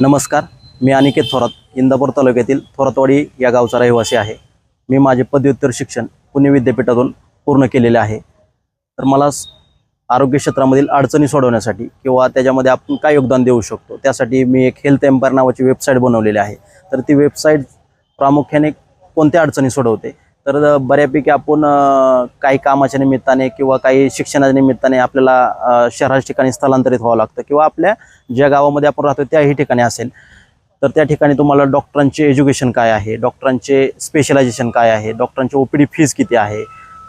नमस्कार मी अनिकेत थोरात इंदापूर तालुक्यातील थोरातवाडी या गावचा रहिवासी आहे. मी माझे पदव्युत्तर शिक्षण पुणे विद्यापीठातून पूर्ण केलेले आहे. तर मला आरोग्य क्षेत्रामधील अडचणी सोडवण्यासाठी किंवा त्याच्यामध्ये आपण काय योगदान देऊ शकतो त्यासाठी मी एक हेल्थ एम्पायर नावाची वेबसाईट बनवलेली आहे. तर ती वेबसाईट प्रामुख्याने कोणत्या अडचणी सोडवते? तर बऱ्यापैकी आपण काही कामाच्या निमित्ताने किंवा काही शिक्षणाच्या निमित्ताने आपल्याला शहराच्या ठिकाणी स्थलांतरित व्हावं लागतं किंवा आपल्या ज्या गावामध्ये आपण राहतो त्याही ठिकाणी असेल. तर त्या ठिकाणी तुम्हाला डॉक्टरांचे एज्युकेशन काय आहे? डॉक्टरांचे स्पेशलायझेशन काय आहे? डॉक्टरांची ओ पी डी फीज किती आहे?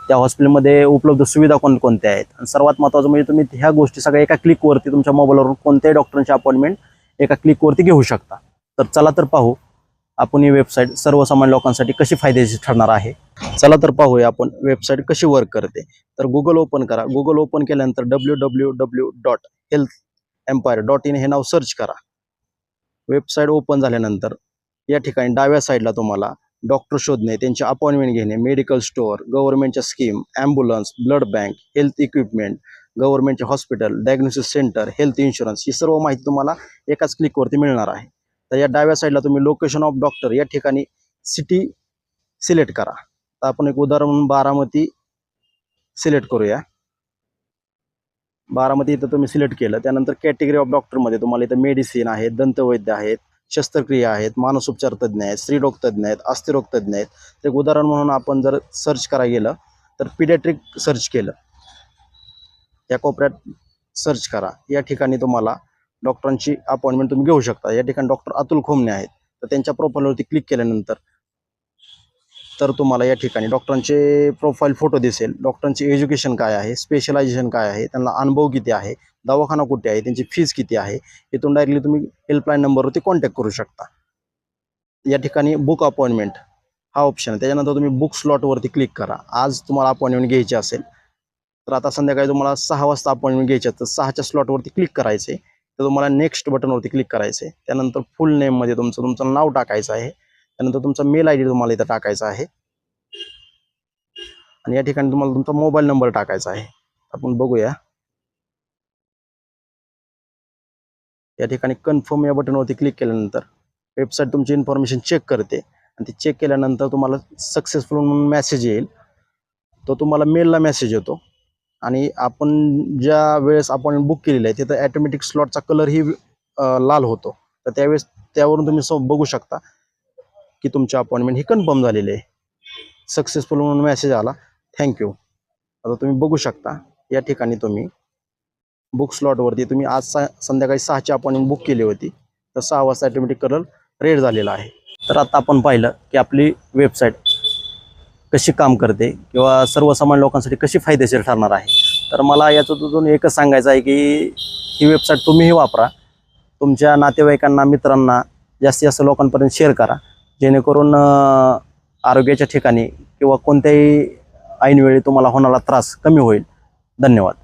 त्या हॉस्पिटलमध्ये उपलब्ध सुविधा कोणकोणत्या आहेत? आणि सर्वात महत्त्वाचं म्हणजे तुम्ही ह्या गोष्टी सगळ्या एका क्लिकवरती तुमच्या मोबाईलवरून कोणत्याही डॉक्टरांची अपॉइंटमेंट एका क्लिकवरती घेऊ शकता. तर चला तर पाहू. आपण ही वेबसाईट सर्वसामान्य लोकांसाठी कशी फायदेशीर ठरणार आहे? चला तर पाहूया आपण वेबसाईट कशी वर्क करते. तर गुगल ओपन करा. गुगल ओपन केल्यानंतर W W W dot health empire dot in हे नाव सर्च करा. वेबसाईट ओपन झाल्यानंतर या ठिकाणी डाव्या साईडला तुम्हाला डॉक्टर शोधणे त्यांची अपॉइंटमेंट घेणे मेडिकल स्टोअर गव्हर्नमेंटच्या scheme ambulance blood bank health equipment गव्हर्नमेंटचे hospital diagnosis centre health insurance ही सर्व माहिती तुम्हाला एकाच क्लिकवरती मिळणार आहे. तर या डाव्या साईडला तुम्ही लोकेशन ऑफ डॉक्टर या ठिकाणी सिटी सिलेक्ट करा. तर आपण एक उदाहरण म्हणून बारामती सिलेक्ट करूया. बारामती इथं तुम्ही सिलेक्ट केलं. त्यानंतर कॅटेगरी ऑफ डॉक्टरमध्ये तुम्हाला इथं मेडिसिन आहेत दंतवैद्य आहेत शस्त्रक्रिया आहेत मानसोपचार तज्ज्ञ आहेत स्त्रीरोग तज्ज्ञ आहेत अस्थिरोग तज्ज्ञ आहेत. तर एक उदाहरण म्हणून आपण जर सर्च करायला गेलं तर पिडॅट्रिक सर्च केलं. या कोपऱ्यात सर्च करा. या ठिकाणी तुम्हाला डॉक्टरांची अपॉइंटमेंट तुम्ही घेऊ शकता. या ठिकाणी डॉक्टर अतुल खोमने आहेत. तर त्यांच्या प्रोफाईलवरती क्लिक केल्यानंतर तर तुम्हाला या ठिकाणी डॉक्टरांचे प्रोफाईल फोटो दिसेल. डॉक्टरांचे एज्युकेशन काय आहे? स्पेशलायझेशन काय आहे? त्यांना अनुभव किती आहे? दवाखाना कुठे आहे? त्यांची फीज किती आहे? इथून डायरेक्टली तुम्ही हेल्पलाईन नंबरवरती कॉन्टॅक्ट करू शकता. या ठिकाणी बुक अपॉइंटमेंट हा ऑप्शन आहे. त्याच्यानंतर तुम्ही बुक स्लॉटवरती क्लिक करा. आज तुम्हाला अपॉइंटमेंट घ्यायची असेल तर आता संध्याकाळी तुम्हाला सहा वाजता अपॉइंटमेंट घ्यायची तर सहाच्या स्लॉटवरती क्लिक करायचे. तर तुम्हाला नेक्स्ट बटनवरती क्लिक करायचं आहे त्यानंतर फुल नेममध्ये तुमचं तुमचं नाव टाकायचं आहे. त्यानंतर तुमचा मेल आय डी तुम्हाला इथं टाकायचा आहे. आणि या ठिकाणी तुम्हाला तुमचा मोबाईल नंबर टाकायचा आहे. आपण बघूया. या ठिकाणी कन्फर्म या बटनवरती क्लिक केल्यानंतर वेबसाईट तुमची इन्फॉर्मेशन चेक करते. आणि ती चेक केल्यानंतर तुम्हाला सक्सेसफुल म्हणून मेसेज येईल. तो तुम्हाला मेलला मेसेज येतो. आणि आपण ज्या वेळेस आपण बुक केलेलं आहे तिथं ॲटोमॅटिक स्लॉटचा कलरही लाल होतो. तर त्यावेळेस त्यावरून तुम्ही सब बघू शकता की तुमची अपॉइंटमेंट ही कन्फर्म झालेली आहे. सक्सेसफुल म्हणून मेसेज आला. थँक्यू आता तुम्ही बघू शकता या ठिकाणी तुम्ही बुक स्लॉटवरती तुम्ही आज सा संध्याकाळी सहाची अपॉइंटमेंट बुक केली होती. तर सहा वाजता ॲटोमॅटिक कलर रेड झालेला आहे. तर आता आपण पाहिलं की आपली वेबसाईट कशी काम करते किंवा सर्वसामान्य लोकांसाठी कशी फायदेशीर ठरणार आहे? तर मला याच्यातून एकच सांगायचं आहे की ही वेबसाईट तुम्हीही वापरा. तुमच्या नातेवाईकांना मित्रांना जास्तीत जास्त लोकांपर्यंत शेअर करा. जेणेकरून आरोग्याच्या ठिकाणी किंवा कोणत्याही ऐनवेळी तुम्हाला होणारा त्रास कमी होईल. धन्यवाद.